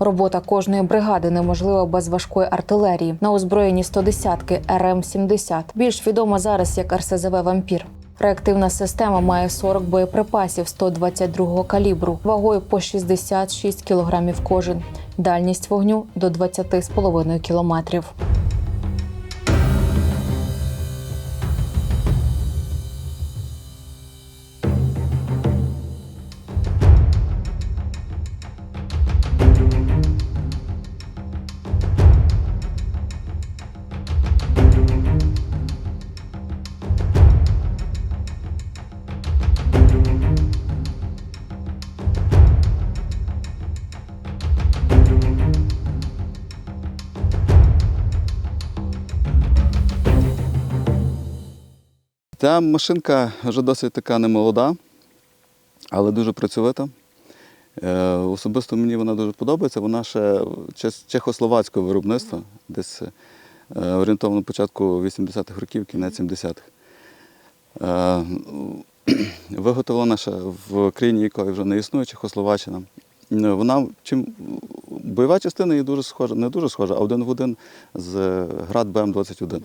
Робота кожної бригади неможлива без важкої артилерії. На озброєнні 110-ки РМ-70, більш відома зараз як РСЗВ Вампір. Реактивна система має 40 боєприпасів 122-го калібру, вагою по 66 кілограмів кожен. Дальність вогню до 20,5 кілометрів. Ця машинка вже досить така немолода, але дуже працьовита. Е, Особисто мені вона дуже подобається. Вона ще чехословацького виробництва, десь е, орієнтовно початку 80-х років, кінець 70-х. Е, Виготовлена ще в країні, якої вже не існує, Чехословаччина. Е, Вона чим бойова частина є дуже схожа, не дуже схожа, а один в один з град БМ-21.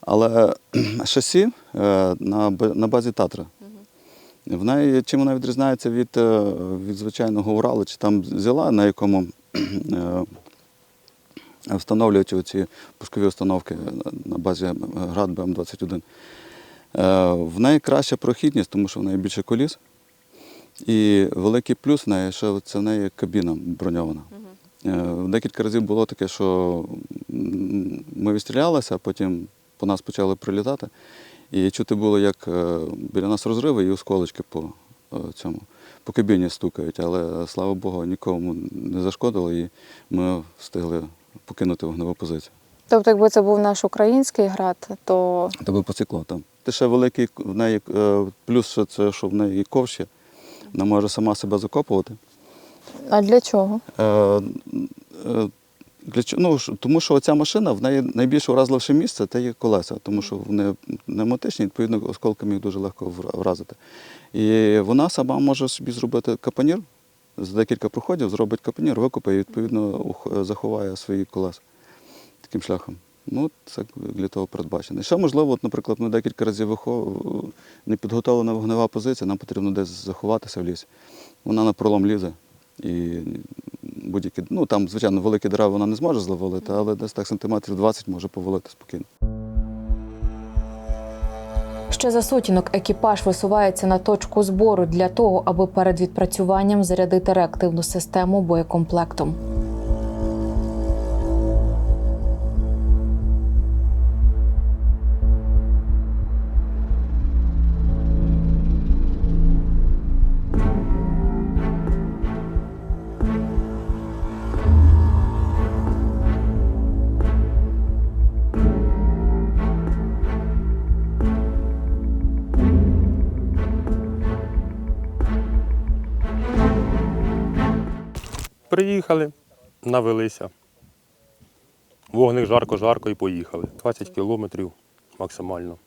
Але шасі е, на, базі Татра. В неї, чим вона відрізняється від, е, від звичайного Уралу, чи там зіла, на якому е, встановлюють ці пускові установки на- базі град БМ-21. Е, В неї краща прохідність, тому що в неї більше коліс. І великий плюс в неї, що це в неї кабіна броньована. Е, Декілька разів було таке, що ми відстрілялися, а потім по нас почали прилітати. І чути було, як е, біля нас розриви і осколочки по е, цьому, по кабіні стукають. Але слава Богу, нікому не зашкодило, і ми встигли покинути вогневу позицію. Тобто, якби це був наш український град, то Тебе посікло там. Ти ще великий в неї е, плюс, що це що в неї ковш є. Вона може сама себе закопувати. а для чого? Е, е, Для чого? Ну, тому що ця машина в неї найбільш уразливше місце це є колеса, тому що вони пневматичні, відповідно, осколками їх дуже легко вразити. І вона сама може собі зробити капонір, за декілька проходів зробить капонір, викопає і відповідно заховає свої колеса таким шляхом. Ну, це для того передбачено. І ще можливо, от, наприклад, ми декілька разів вихо- не підготовлена вогнева позиція, нам потрібно десь заховатися в лісі. Вона на пролом лізе. І будь-які, ну там, звичайно, великі дерева вона не зможе зловити, але десь так сантиметрів 20 може повалити спокійно. Ще за сутінок екіпаж висувається на точку збору для того, аби перед відпрацюванням зарядити реактивну систему боєкомплектом. Приїхали, навелися. Вогник жарко-жарко і поїхали. 20 кілометрів максимально.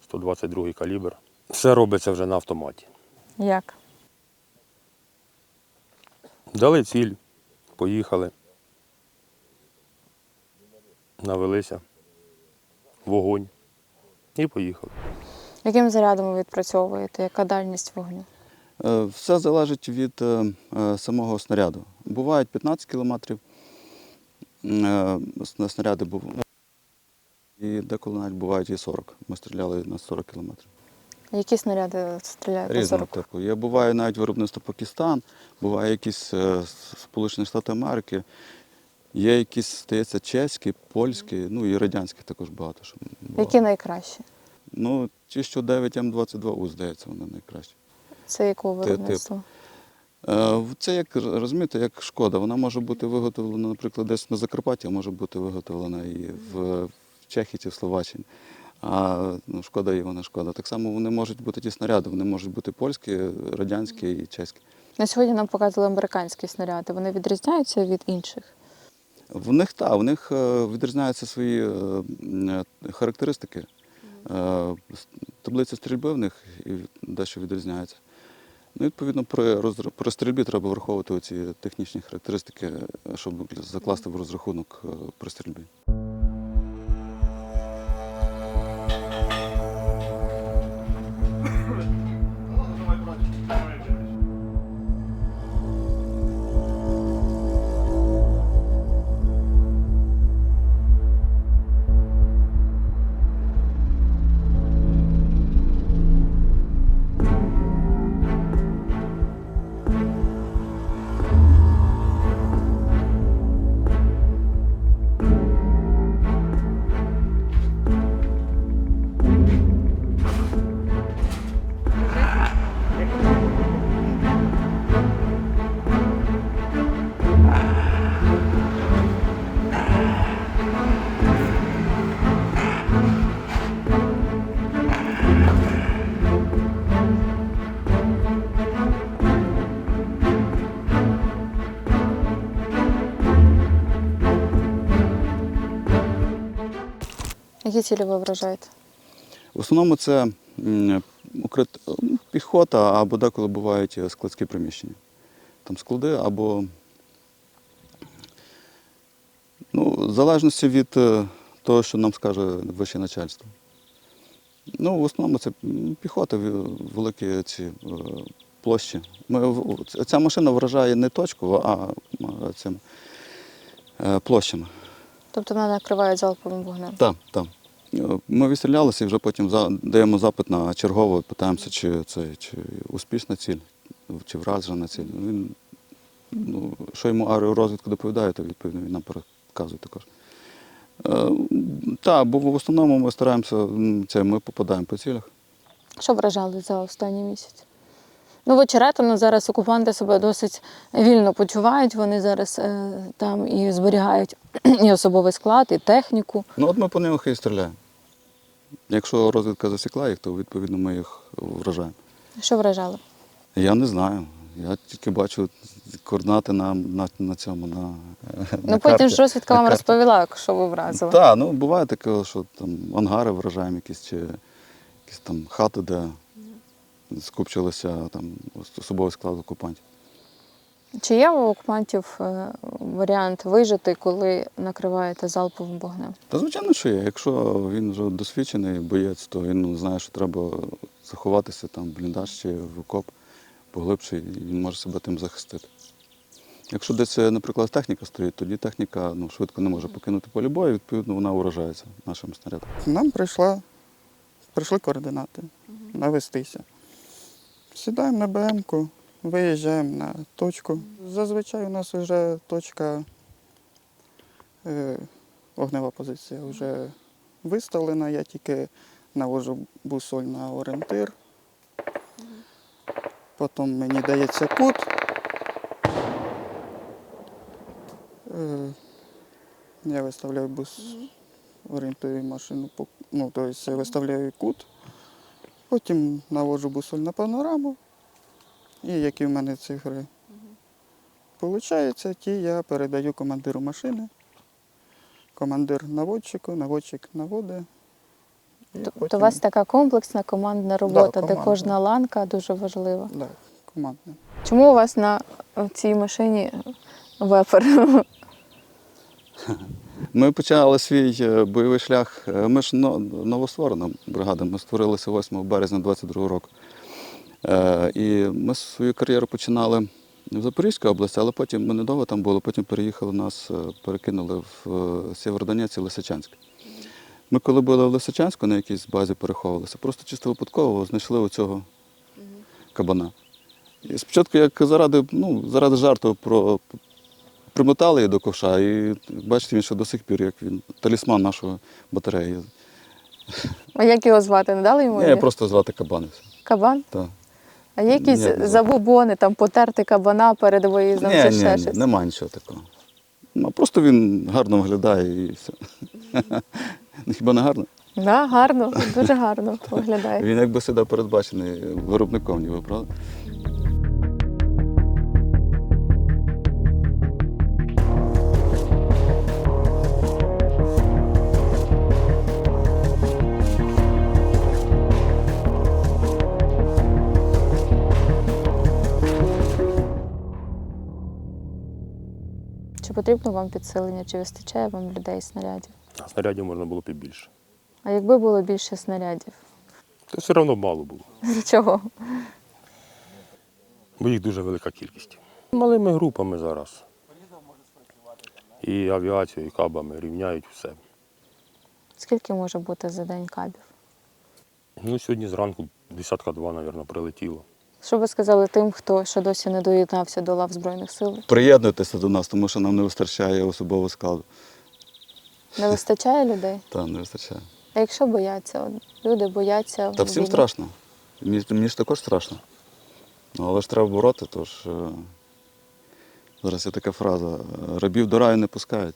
122 калібр. Все робиться вже на автоматі. Як? Дали ціль, поїхали. Навелися. Вогонь. І поїхали. Яким зарядом ви відпрацьовуєте? Яка дальність вогню? Е, Все залежить від е, е, самого снаряду. Бувають 15 кілометрів. Снаряди був. І деколи навіть бувають і 40. Ми стріляли на 40 кілометрів. Які снаряди стріляють на 40? типу. Є буває навіть виробництво Пакистан, буває якісь Сполучені Штати Америки, є якісь, здається, чеські, польські, ну і радянські також багато. Що. Які найкращі? Ну, ті, що 9 М22У, здається, вони найкращі. Це якого виробництва? Е, Це як розумієте, як шкода. Вона може бути виготовлена, наприклад, десь на Закарпатті, а може бути виготовлена і в, Чехії чи в Словаччині. А ну, шкода і вона шкода. Так само вони можуть бути ті снаряди, вони можуть бути польські, радянські і чеські. На сьогодні нам показували американські снаряди. Вони відрізняються від інших. В них так, в них е, відрізняються свої е, характеристики. Таблиця стрільби в них і дещо відрізняється. Ну, відповідно, при, при стрільбі треба враховувати оці технічні характеристики, щоб закласти в розрахунок е, при стрільбі. Які цілі ви вражаєте? В основному це м, піхота або деколи бувають е, складські приміщення. Там склади або. Ну, в залежності від е, того, що нам скаже вище начальство. Ну, в основному це піхота, великі ці е, площі. Ми, ця машина вражає не точково, а м, цими е, площами. Тобто вона накриває залповим вогнем. Так, так. Е, Ми відстрілялися і вже потім даємо запит на чергово, питаємося, чи це чи успішна ціль, чи вражена ціль. Він, ну, що йому аеророзвідка доповідає, то відповідно він нам переказує також. Так, бо в основному ми стараємося, це ми попадаємо по цілях. Що вражали за останній місяць? Ну, в Очеретино зараз окупанти себе досить вільно почувають. Вони зараз е, там і зберігають і особовий склад, і техніку. Ну от ми по них і стріляємо. Якщо розвідка засікла їх, то відповідно ми їх вражаємо. Що вражали? Я не знаю. Я тільки бачу координати на, на, на цьому. На, ну потім ж розвідка вам розповіла, що ви вразили. Так, ну буває таке, що там ангари вражаємо якісь чи якісь там хати, де скупчилися там особовий склад окупантів. Чи є у окупантів е, варіант вижити, коли накриваєте залповим вогнем? Та звичайно, що є. Якщо він вже досвідчений боєць, то він ну, знає, що треба заховатися там в бліндаж чи в окоп поглибше, і він може себе тим захистити. Якщо десь, наприклад, техніка стоїть, тоді техніка ну, швидко не може покинути поле бою, відповідно, вона уражається нашим снарядом. Нам прийшла, прийшли координати навестися. Сідаємо на БМ-ку, виїжджаємо на точку. Зазвичай у нас вже точка е, вогнева позиція вже виставлена. Я тільки навожу бусоль на орієнтир. Потім мені дається кут. Е, я виставляю бус, орієнтую машину, ну, тобто виставляю кут, потім наводжу бусоль на панораму, і які в мене цифри получаються, ті я передаю командиру машини. Командир наводчику, наводчик наводить. і Тобто у вас така комплексна командна робота, де командна. кожна ланка дуже важлива. Да, командна. Чому у вас на цій машині вепер? Ми почали свій е, бойовий шлях. е, Ми ж новостворена бригада. Ми створилися 8 березня 22 року. Е, І ми свою кар'єру починали в Запорізькій області, але потім ми недовго там були, потім переїхали нас, е, перекинули в е, Сєвєродонець і Лисичанськ. Ми коли були в Лисичанську на якійсь базі переховувалися, просто чисто випадково знайшли оцього кабана. І спочатку, як заради, ну, заради жарту про примотали її до ковша, і бачите, він ще до сих пір, як він талісман нашої батареї. А як його звати? Не дали йому? Ні, просто звати кабан. Кабан? Так. А є якісь Ніяк не забобони, там потерти кабана перед виїздом Ні, чи ні, ще ні, щось? нема нічого такого. Ну, просто він гарно виглядає і все. Ну, Хіба не гарно? Да, гарно, дуже гарно виглядає. Він якби сюди передбачений виробником, ніби, правда? Потрібно вам підсилення, чи вистачає вам людей снарядів? А снарядів можна було б і більше. А якби було більше снарядів? Та все одно мало було, чого? бо їх дуже велика кількість. Малими групами зараз. І авіацією, і кабами рівняють все. Скільки може бути за день кабів? Ну, сьогодні зранку десятка два, мабуть, прилетіло. Що ви сказали тим, хто ще досі не доєднався до лав Збройних сил? Приєднуйтеся до нас, тому що нам не вистачає особового складу. Не вистачає людей? Та не вистачає. А якщо бояться? От Люди бояться. Та всім страшно. Мені, мені ж також страшно. Ну, але ж треба бороти, тож е, зараз є така фраза: рабів до раю не пускають.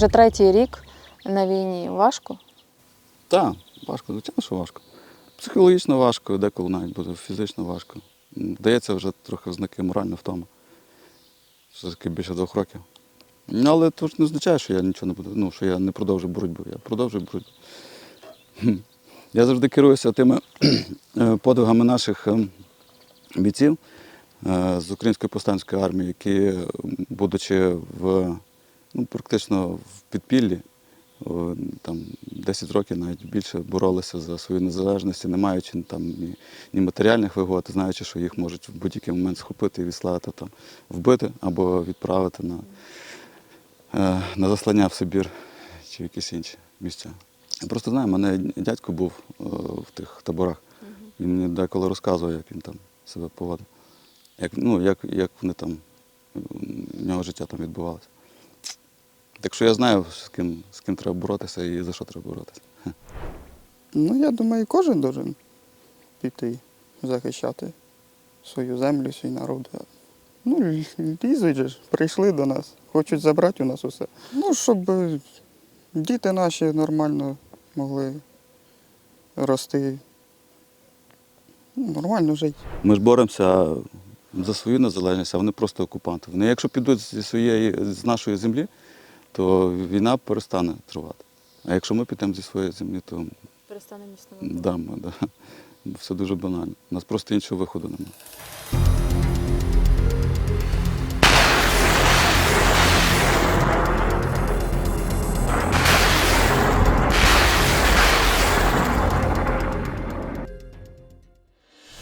Вже третій рік на війні важко. Так, важко, звичайно, що важко. Психологічно важко, деколи навіть буде фізично важко. Дається вже трохи знаки морально втоми. Все таки більше двох років. Ну, Але це ж не означає, що я нічого не буду, ну, що я не продовжу боротьбу. Я продовжую боротьбу. Я завжди керуюся тими е, подвигами наших е, бійців е, з Української повстанської армії, які, будучи в, ну, практично в підпіллі, о, там 10 років навіть більше боролися за свою незалежність, не маючи там ні, ні матеріальних вигод, знаючи, що їх можуть в будь-який момент схопити і відслати там, вбити або відправити на, е, на заслання в Сибір чи в якісь інші місця. Я просто знаю, в мене дядько був в тих таборах. Він мені деколи розказував, як він там себе поводив. Як, ну, як, як вони там, в нього життя там відбувалося. Так що я знаю, з ким, з ким треба боротися і за що треба боротися. Ну, я думаю, кожен должен піти захищати свою землю, свій народ. Ну, лізуть же ж, прийшли до нас, хочуть забрати у нас усе. Ну, щоб діти наші нормально могли рости, ну, нормально жити. Ми ж боремося за свою незалежність, а вони просто окупанти. Вони, якщо підуть зі своєї, з нашої землі, то війна перестане тривати. А якщо ми підемо зі своєї землі, то Перестане існувати. да, ми, да. все дуже банально. У нас просто іншого виходу немає.